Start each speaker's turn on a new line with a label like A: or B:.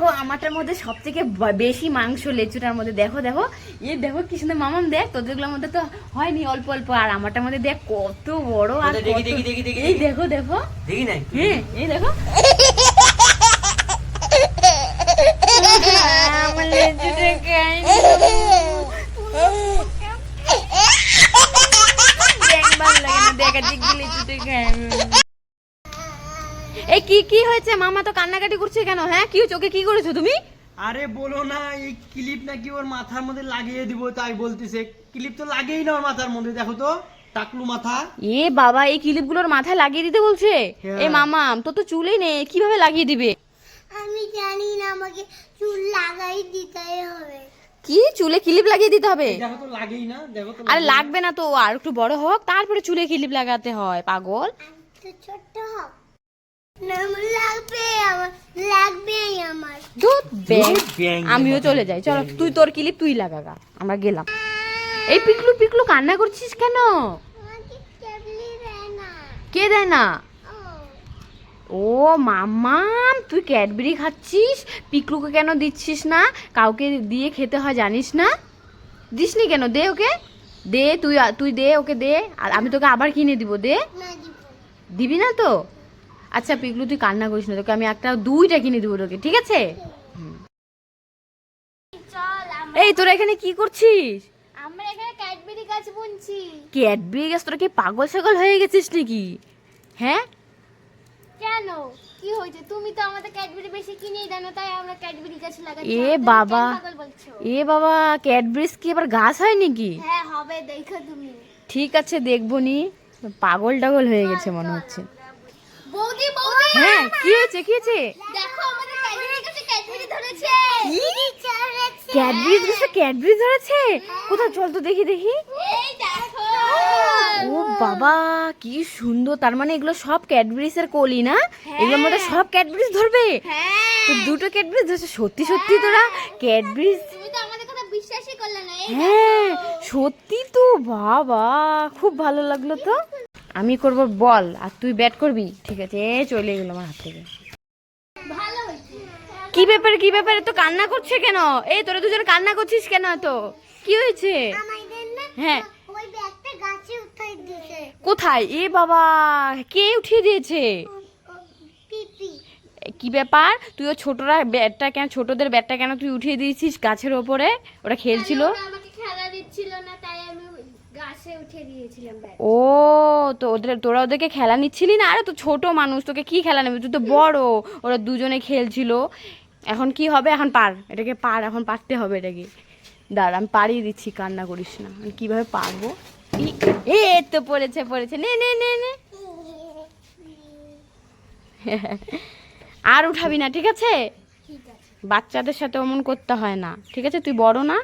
A: দেখো আমারটার মধ্যে সব থেকে বেশি মাংস লেচুটার মধ্যে দেখো দেখো। এই দেখো কি সুন্দর মামাম দেখ তোদেরগুলোর মধ্যে তো হয়নি অল্প অল্প। আর আমারটার মধ্যে দেখ কত বড় আর
B: কোথায়? দেখি, দেখি, দেখি, দেখি,
A: এই
B: দেখো।
A: দেখো হ্যাঁ এই দেখো। আমার লেচুটা এই কি কি হয়েছে? মামা তো কান্নাকাটি করছে কেন? হ্যাঁ? কি চোখে কি করেছ তুমি?
C: আরে বলো না এই ক্লিপ নাকি ওর মাথার মধ্যে লাগিয়ে দিব তাই বলতেছে। ক্লিপ তো লাগেই না ওর মাথার মধ্যে দেখো তো টাকলু মাথা।
A: এ বাবা এই ক্লিপগুলোর মাথায় লাগিয়ে দিতে বলছে?
C: হ্যাঁ।
A: এ মামা তো তো চুলেই নেই কীভাবে লাগিয়ে দিবে?
D: আমি জানি না আমাকে চুল লাগাই দিতে হবে।
A: কি? চুলে ক্লিপ লাগিয়ে দিতে হবে?
C: দেখো তো লাগেই না দেখো তো
A: আরে লাগবে না তো আর একটু বড় হোক তারপরে চুলে ক্লিপ লাগাতে হয় পাগল।
D: তো ছোট্ট হোক।
A: আমিও চলে যাই। চলো তুই তোর ক্লিপ তুই লাগাগা। আমরা গেলাম। এই পিকলু পিকলু কান্না করছিস কেন? কে দেয় না?
D: ও।
A: ও মাম্মাম তুই ক্যাডবেরি খাচ্ছিস? পিকলুকে কেন দিচ্ছিস না? কাউকে দিয়ে খেতে হয় জানিস না? দিসনি কেন? দে ওকে। দে তুই তুই দে ওকে দে। আর আমি তোকে আবার কিনে দিব দে।
D: দিবি
A: না তো? আচ্ছা পিকলু তুই কান্না করিস না তোকে আমি একটা দুইটা কিনে দেবো তোকে ঠিক আছে? এই তোরা এখানে কি করছিস?
D: আমরা এখানে ক্যাডবেরি গাছ বুনছি।
A: ক্যাডবেরি গাছ তোরা কি পাগল ছাগল হয়ে গেছিস নাকি? হ্যাঁ?
D: কেন? কি হয়েছে? তুমি তো আমাদের ক্যাডবেরি বেশি কিনেই দাও না তাই আমরা ক্যাডবেরি গাছ লাগাচ্ছি।
A: এ বাবা।
D: পাগল
A: এ বাবা ক্যাডবেরিজ কি এবার গাছ হয় নাকি?
D: হ্যাঁ হবে দেখো তুমি।
A: ঠিক আছে দেখব নি। পাগল টাগল হয়ে গেছে মনে হচ্ছে।
D: বৌদি বৌদি!
A: হ্যাঁ কি হয়েছে কি হয়েছে?
D: দেখো আমাদের ক্যাডবেরি ক্যাডবেরি ধরেছে।
A: ক্যাডবেরি ক্যাডবেরি ধরেছে? কোথায় চল তো দেখি দেখি।
D: এই দেখো।
A: ও বাবা কি সুন্দর। তার মানে এগুলো সব ক্যাডবেরিজ এর কলি না? এগুলোর মধ্যে সব ক্যাডবেরিজ ধরবে?
D: হ্যাঁ।
A: তো দুটো ক্যাডবেরিজ ধরছে। সত্যি সত্যি তোরা? ক্যাডবেরিজ
D: তুমি তো আমাদের কথা বিশ্বাসই করলে না
A: হ্যাঁ সত্যি তো? বাবা খুব ভালো লাগল তো। আমি করব বল আর তুই ব্যাট করবি? ঠিক আছে এ চলে গেল আমার হাত থেকে। কি ব্যাপারে কি ব্যাপারে? তো কান্না করছে কেন? এই তোরা দুজন কান্না করছিস কেন তো কি হয়েছে? হ্যাঁ। কোথায়? এ বাবা কে উঠিয়ে দিয়েছে? কি ব্যাপার? তুই ও ছোটরা ব্যাটটা কেন ছোটদের ব্যাটটা কেন তুই উঠিয়ে দিয়েছিস গাছের ওপরে? ওরা খেলছিল।
D: খেলা দিচ্ছিল না। উঠে দিয়েছিলাম
A: ও তো ওদের তোরা ওদেরকে খেলা নিচ্ছিলি না? আরে তো ছোট মানুষ তোকে কি খেলা নেবে? তুই তো বড় ওরা দুজনে খেলছিল। এখন কি হবে? এখন পার এটাকে পার এখন পারতে হবে এটাকে। দাঁড়া আমি পারিয়ে দিচ্ছি কান্না করিস না। আমি কীভাবে পারব? এ তো পড়েছে পড়েছে। নে নে নে নে। আর উঠাবি না ঠিক আছে?
D: ঠিক আছে।
A: বাচ্চাদের সাথে অমন করতে হয় না ঠিক আছে? তুই বড় না?